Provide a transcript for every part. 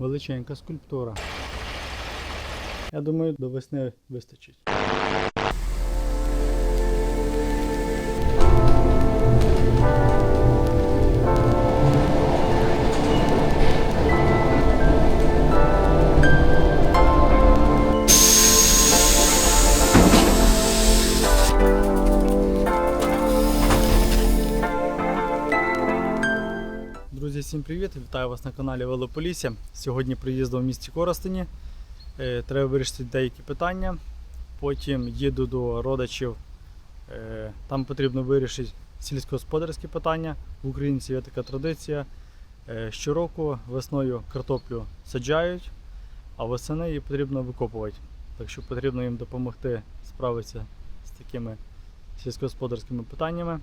величенька скульптура. Я думаю, до весни вистачить. Всім привіт! Вітаю вас на каналі Велополісся. Сьогодні приїздив в місті Коростені. Е, Треба вирішити деякі питання. Потім їду до родичів. Е, Там потрібно вирішити сільськогосподарські питання. В українців є така традиція. Е, Щороку весною картоплю саджають, а восени її потрібно викопувати. Так що потрібно їм допомогти справитися з такими сільськогосподарськими питаннями.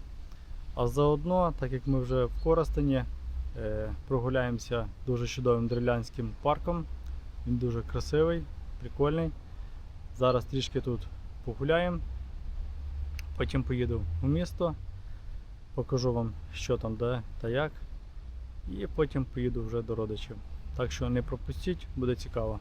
А заодно, так як ми вже в Коростені, Прогуляємося дуже чудовим древлянським парком. Він дуже красивий, прикольний. Зараз трішки тут погуляємо. Потім поїду в місто, покажу вам, що там, де та як. І потім поїду вже до родичів. Так що не пропустіть, буде цікаво.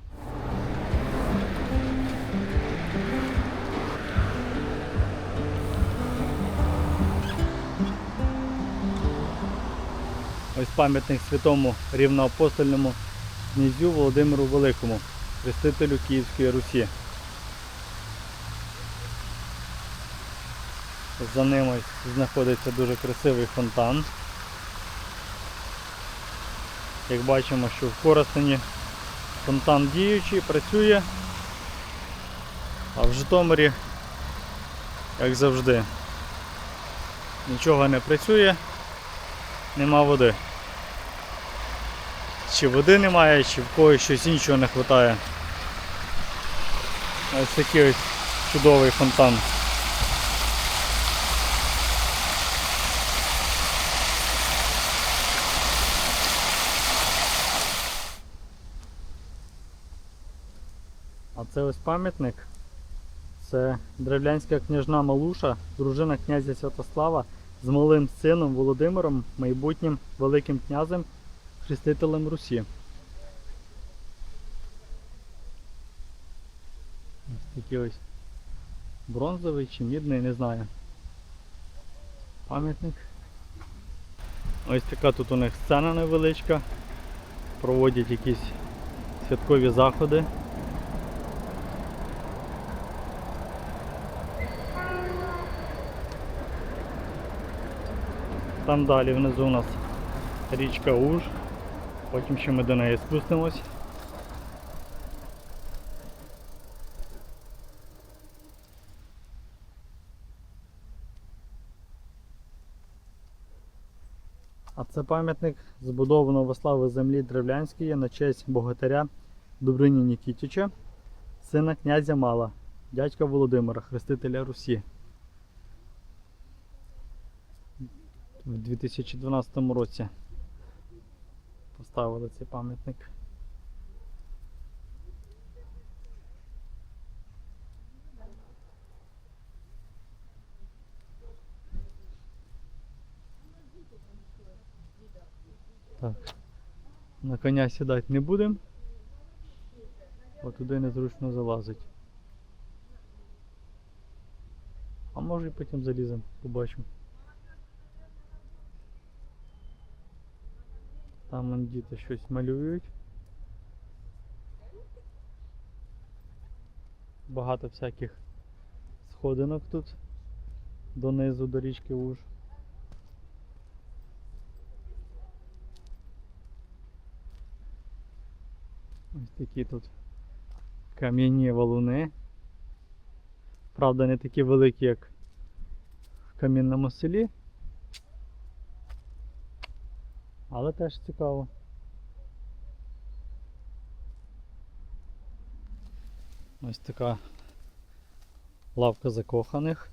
Ось пам'ятник святому рівноапостольному князю Володимиру Великому, хрестителю Київської Русі. За ним ось знаходиться дуже красивий фонтан. Як бачимо, що в Коростені фонтан діючий, працює, а в Житомирі, як завжди, нічого не працює, нема води. Чи води немає, чи в когось щось іншого не вистачає. Ось такий ось чудовий фонтан. А це ось пам'ятник. Це древлянська княжна Малуша, дружина князя Святослава з малим сином Володимиром, майбутнім Великим князем хрестителем Русі. Ось такий ось бронзовий чи мідний, не знаю. Пам'ятник. Ось така тут у них сцена невеличка. Проводять якісь святкові заходи. Там далі внизу у нас річка Уж. Потім ще ми до неї спустимось. А це пам'ятник збудовано во славу землі Древлянської на честь богатиря Добрині Нікітіча, сина князя Мала, дядька Володимира, хрестителя Русі. В 2012 році поставили цей пам'ятник. Так. На коня сідати не будемо. Бо туди незручно залазить. А може і потім заліземо, побачимо. Там діти щось малюють. Багато всяких сходинок тут донизу до річки Уж. Ось такі тут кам'яні валуни. Правда, не такі великі, як в камінному селі. Але теж цікаво. Ось така лавка закоханих.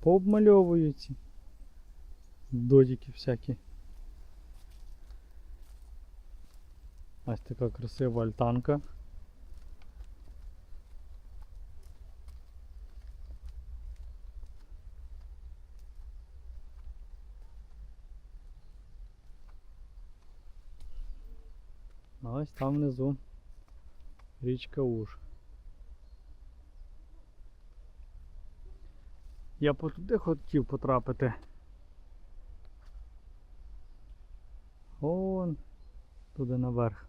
Пообмальовуються. Додіки всякі. Ось така красива альтанка. ось там внизу річка Уж. Я туди хотів потрапити. Вон туди наверх.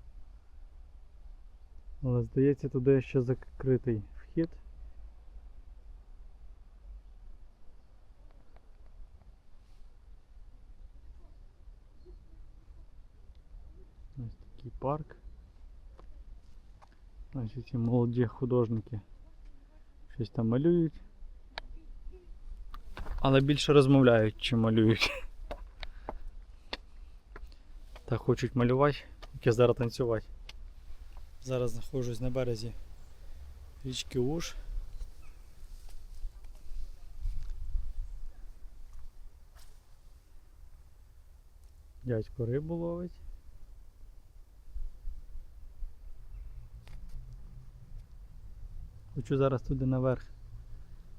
Але здається, туди ще закритий вхід. Ось такий парк. Значить, ці молоді художники щось там малюють. Але більше розмовляють, чим малюють. Та хочуть малювати, як я зараз танцювати. Зараз знаходжусь на березі річки Уж. Дядько рибу ловить. Хочу зараз туди наверх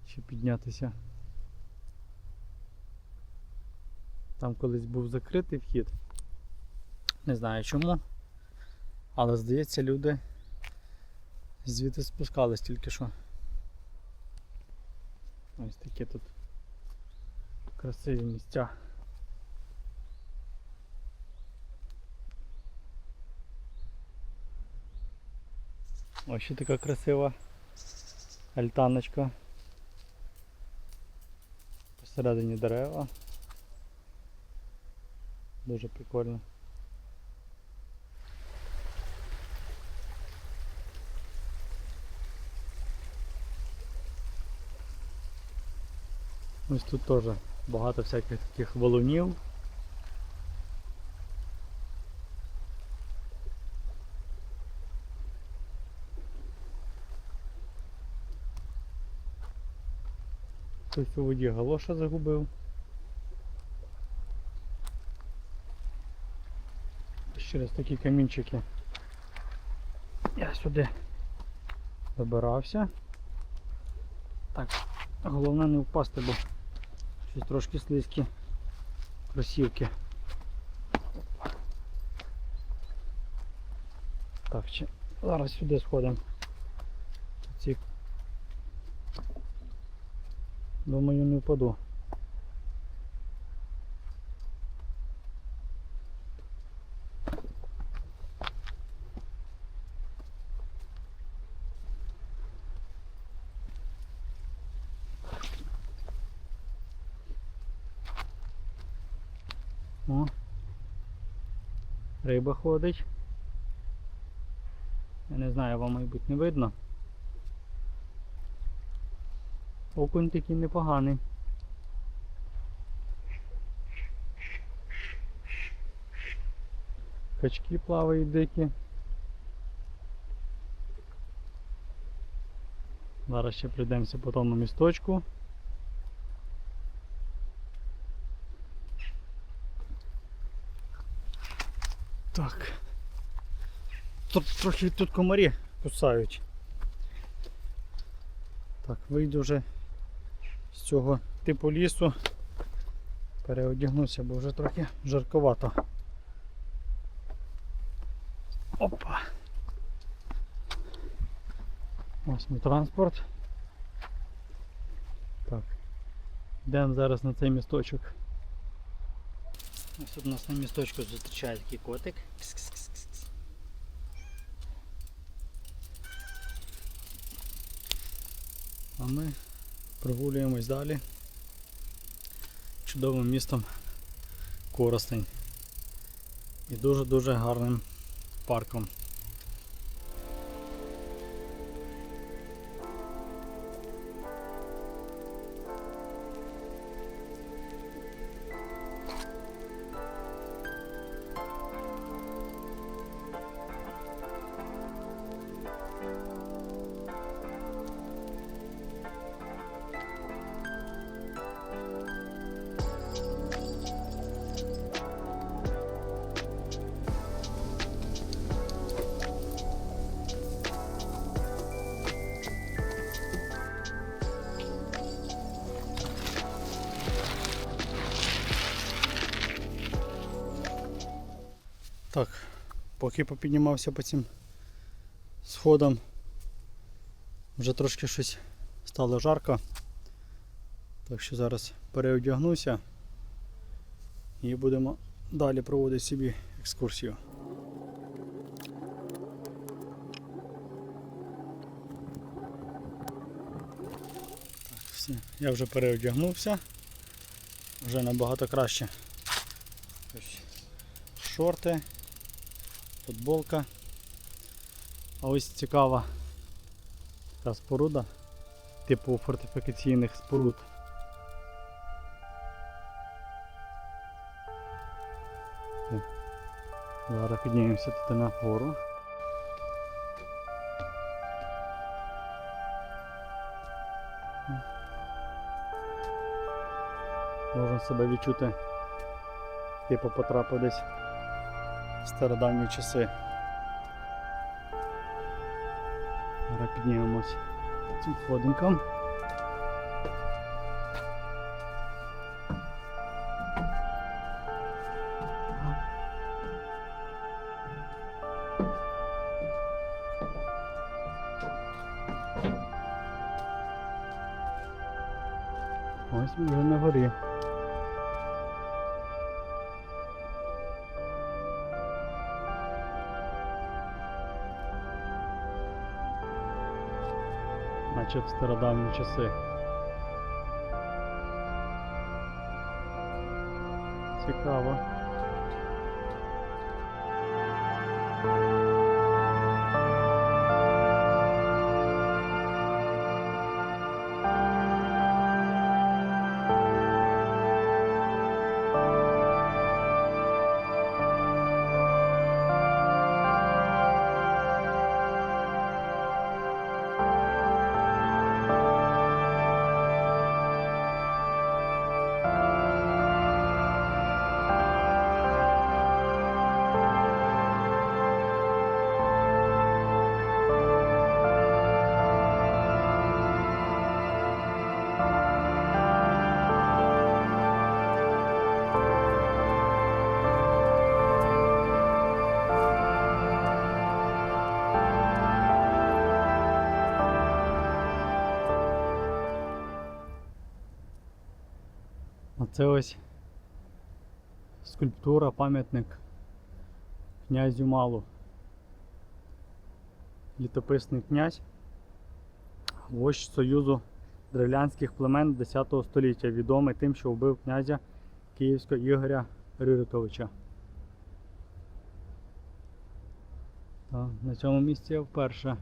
ще піднятися. Там колись був закритий вхід. Не знаю чому. Але здається, люди звідти спускались тільки що. Ось такі тут красиві місця. Ось ще така красива альтаночка. Посередині дерева. Дуже прикольно. Ось тут теж багато всяких таких валунів. Хтось у воді галоша загубив. Ще раз такі камінчики. Я сюди добирався. Так, головне не впасти, бо щось трошки слизькі кросівки. Так, зараз сюди сходимо. Ці... Думаю, не впаду. О. Риба ходить. Я не знаю, вам, мабуть, не видно. Окунь такий непоганий. Качки плавають дикі. Зараз ще прийдемося по тому місточку. Так. Тут трохи тут комарі кусають. Так, вийду вже з цього типу лісу. Переодягнуся, бо вже трохи жарковато. Опа. Ось мій транспорт. Так. Йдемо зараз на цей місточок. Ось тут нас на місточку зустрічає такий котик. А ми прогулюємось далі чудовим містом Коростень і дуже-дуже гарним парком. Поки попіднімався по цим сходам, вже трошки щось стало жарко. Так що зараз переодягнуся і будемо далі проводити собі екскурсію. Я вже переодягнувся. Вже набагато краще. Шорти, футболка. А ось цікава та споруда, типу фортифікаційних споруд. Зараз піднімемося тут на гору. Можна себе відчути, типу потрапив десь стародавні часи. Зараз піднімемось цим сходинком. Наче в стародавні часи. Цікаво. Оце ось скульптура, пам'ятник князю Малу. Літописний князь, вождь Союзу древлянських племен 10 століття, відомий тим, що вбив князя Київського Ігоря Рюриковича. На цьому місці я вперше.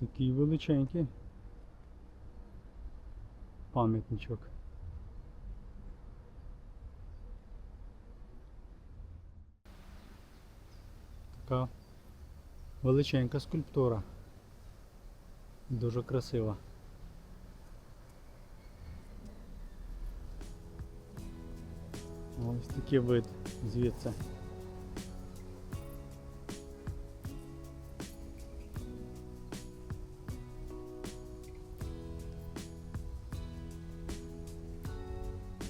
Такий величенький пам'ятничок. Така величенька скульптура. Дуже красива. Ось такий вид звідси.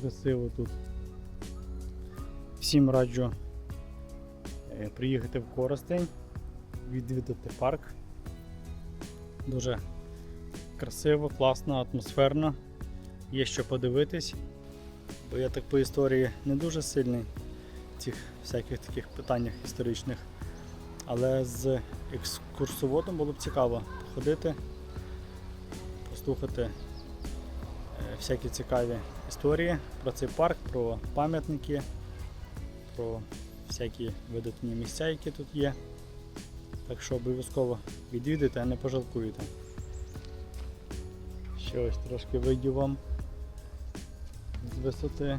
Красиво тут. Всім раджу е, приїхати в Коростень, відвідати парк. Дуже красиво, класно, атмосферно. Є що подивитись, бо я так по історії не дуже сильний в цих всяких таких питаннях історичних. Але з екскурсоводом було б цікаво походити, послухати всякі цікаві історії про цей парк, про пам'ятники, про всякі видатні місця, які тут є. Так що обов'язково відвідайте, а не пожалкуєте. Ще трошки вийду вам з висоти.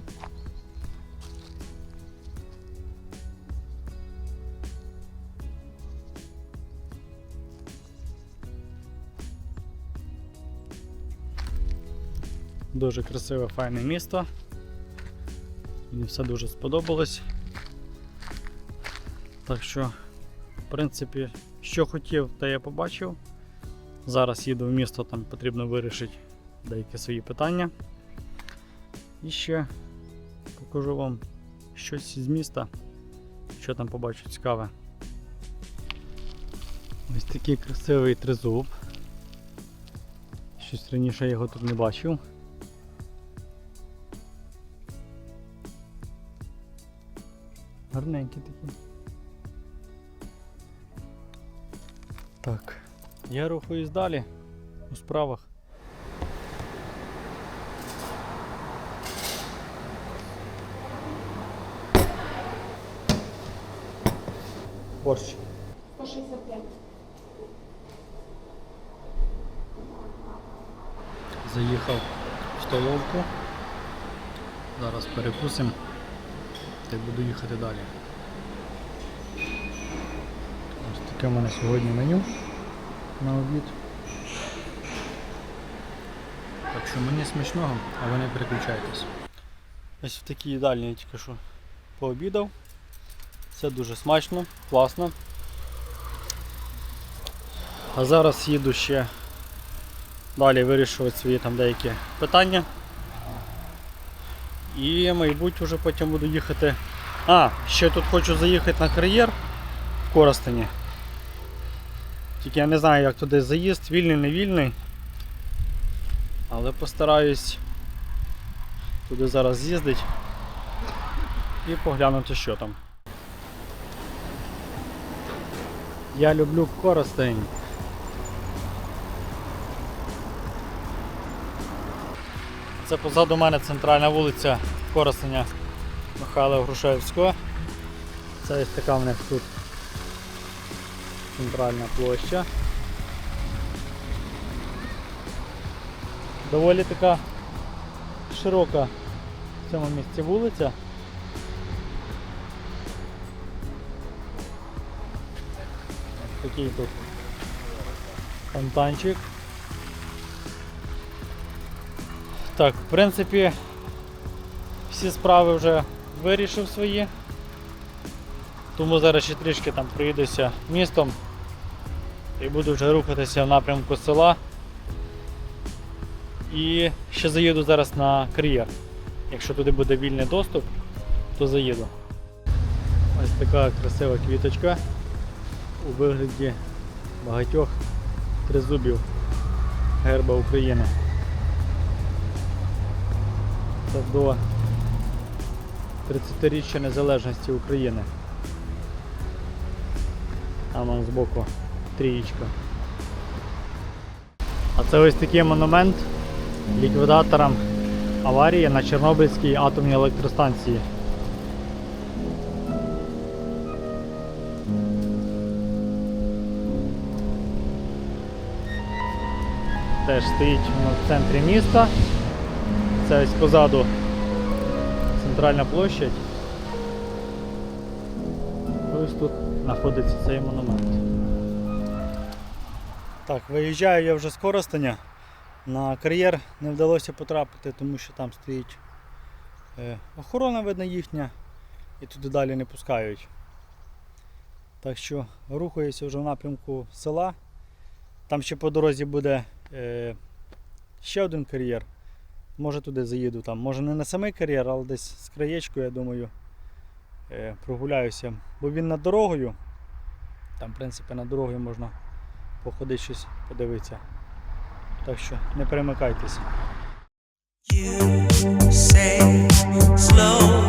Дуже красиве, файне місто. Мені все дуже сподобалось. Так що, в принципі, що хотів, те я побачив. Зараз їду в місто, там потрібно вирішити деякі свої питання. І ще покажу вам, щось із міста. Що там побачу цікаве. Ось такий красивий тризуб. Щось раніше я його тут не бачив. Гарненький такий. Так, я рухаюсь далі у справах. Борщ. 165. Заїхав в столовку. Зараз перекусимо та й буду їхати далі. Ось таке в мене сьогодні меню на обід. Так що мені смачного, а ви не переключайтесь. Ось в такій їдальні я тільки що пообідав. Це дуже смачно, класно. А зараз їду ще далі вирішувати свої там деякі питання. І, мабуть, вже потім буду їхати. А, ще тут хочу заїхати на кар'єр в Коростені. Тільки я не знаю, як туди заїзд, вільний, не вільний. Але постараюсь туди зараз з'їздити і поглянути, що там. Я люблю Коростень. Це позаду мене центральна вулиця Коростеня Михайла Грушевського. Це ось така в них тут центральна площа. Доволі така широка в цьому місці вулиця. Такий тут фонтанчик. Так, в принципі, всі справи вже вирішив свої. Тому зараз ще трішки там проїдуся містом і буду вже рухатися в напрямку села. І ще заїду зараз на кар'єр. Якщо туди буде вільний доступ, то заїду. Ось така красива квіточка у вигляді багатьох тризубів герба України. Це до 30-річчя незалежності України. Там он збоку трієчка. А це ось такий монумент ліквідаторам аварії на Чорнобильській атомній електростанції. Теж стоїть в центрі міста. Це ось позаду центральна площадь. Ось тут знаходиться цей монумент. Так, виїжджаю я вже з Коростеня. На кар'єр не вдалося потрапити, тому що там стоїть е, охорона видно їхня і туди далі не пускають. Так що рухаюся вже в напрямку села. Там ще по дорозі буде е, ще один кар'єр. Може туди заїду там. Може не на самий кар'єр, але десь з краєчку, я думаю, е, прогуляюся. Бо він над дорогою. Там, в принципі, над дорогою можна походити щось подивитися. Так що не перемикайтеся. You say slow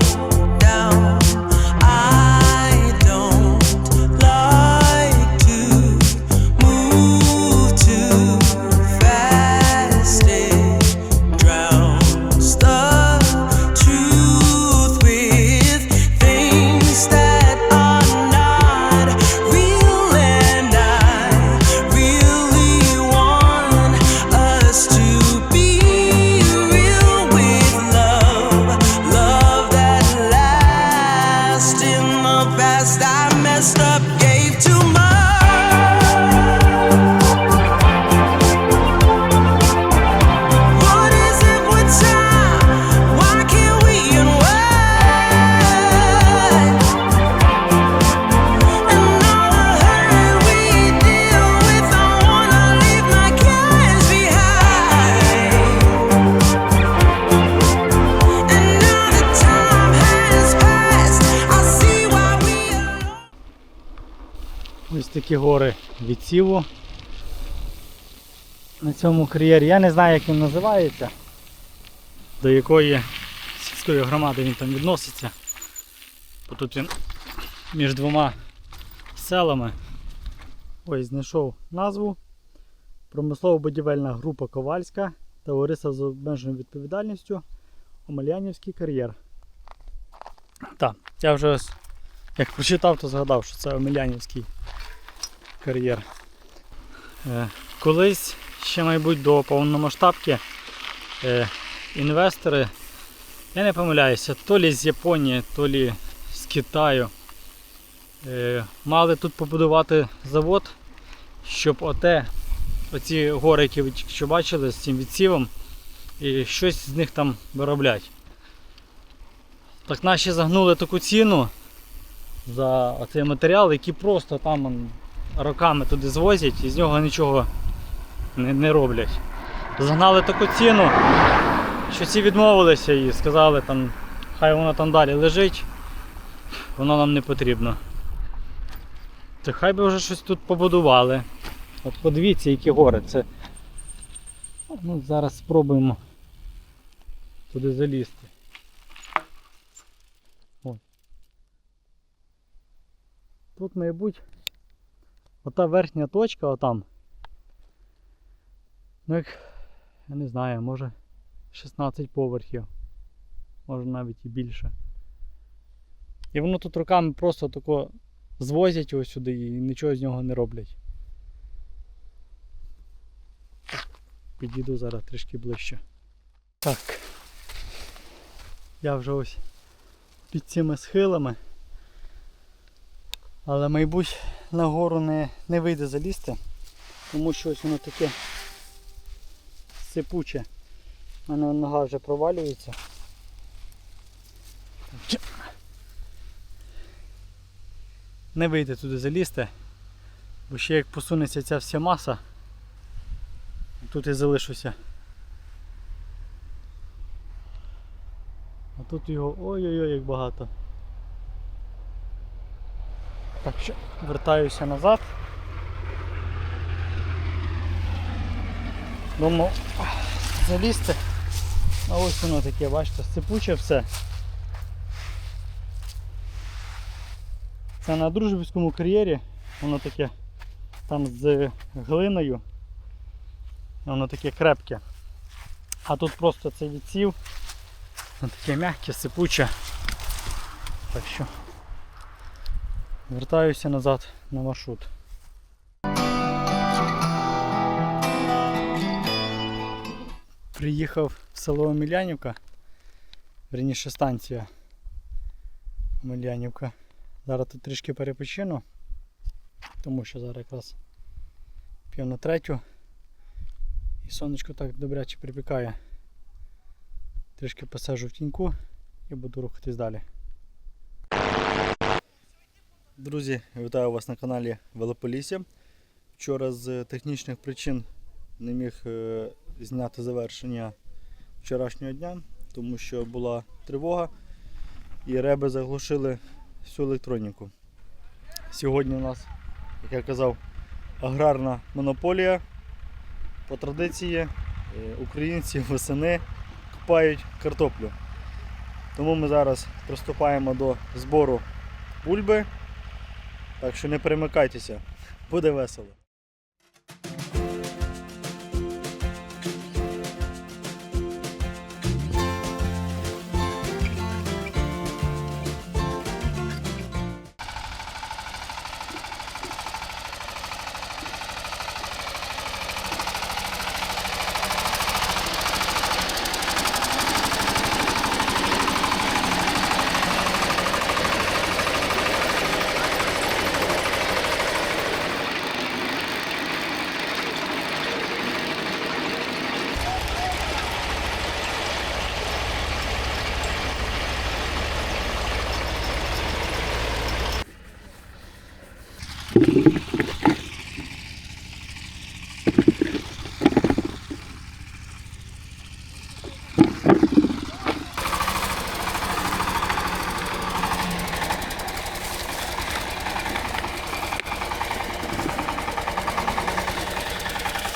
такі гори відсіву на цьому кар'єрі. Я не знаю, як він називається, до якої сільської громади він там відноситься. Бо тут він між двома селами. Ось знайшов назву. Промислово-будівельна група Ковальська товариство з обмеженою відповідальністю Омельянівський кар'єр. Так, я вже ось, як прочитав, то згадав, що це Омелянівський кар'єр. Е, колись ще, мабуть, до повномасштабки е, інвестори, я не помиляюся, то лі з Японії, то лі з Китаю. Е, мали тут побудувати завод, щоб оте, оці гори, які ви що бачили з цим відсівом, і щось з них там вироблять. Так наші загнули таку ціну за цей матеріал, який просто там роками туди звозять і з нього нічого не, не роблять. Загнали таку ціну, що ці відмовилися і сказали, там, хай воно там далі лежить, воно нам не потрібно. То хай би вже щось тут побудували. От подивіться, які гори. Це... Ну, зараз спробуємо туди залізти. Тут, мабуть, ота верхня точка отам. Ну як, я не знаю, може 16 поверхів. Може навіть і більше. І воно тут руками просто тако звозять його сюди і нічого з нього не роблять. Підійду зараз трішки ближче. Так. Я вже ось під цими схилами. Але, мабуть, на гору не, не вийде залізти, тому що ось воно таке сипуче. У мене нога вже провалюється. Не вийде туди залізти, бо ще як посунеться ця вся маса, тут і залишуся. А тут його ой-ой-ой як багато. Так що вертаюся назад. Думав залізти. А ось воно таке, бачите, сипуче все. Це на дружбівському кар'єрі, воно таке там з глиною. Воно таке крепке. А тут просто це відсів. Воно таке м'яке, сипуче. Так що вертаюся назад на маршрут. Приїхав в село Омелянівка, верніше станція Омелянівка. Зараз тут трішки перепочину, тому що зараз якраз пів на третю і сонечко так добряче припікає. Трішки посажу в тіньку і буду рухатись далі. Друзі, вітаю вас на каналі Велополісся. Вчора з технічних причин не міг е, зняти завершення вчорашнього дня, тому що була тривога і реби заглушили всю електроніку. Сьогодні у нас, як я казав, аграрна монополія. По традиції е, українці восени купають картоплю. Тому ми зараз приступаємо до збору бульби. Так що не перемикайтеся, буде весело.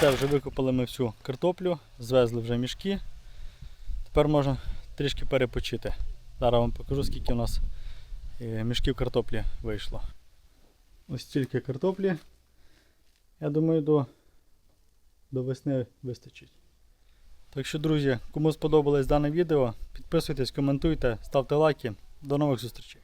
Все, вже викопали ми всю картоплю, звезли вже мішки. Тепер можна трішки перепочити. Зараз вам покажу, скільки у нас е, мішків картоплі вийшло. Ось стільки картоплі. Я думаю, до, до весни вистачить. Так що, друзі, кому сподобалось дане відео, підписуйтесь, коментуйте, ставте лайки. До нових зустрічей.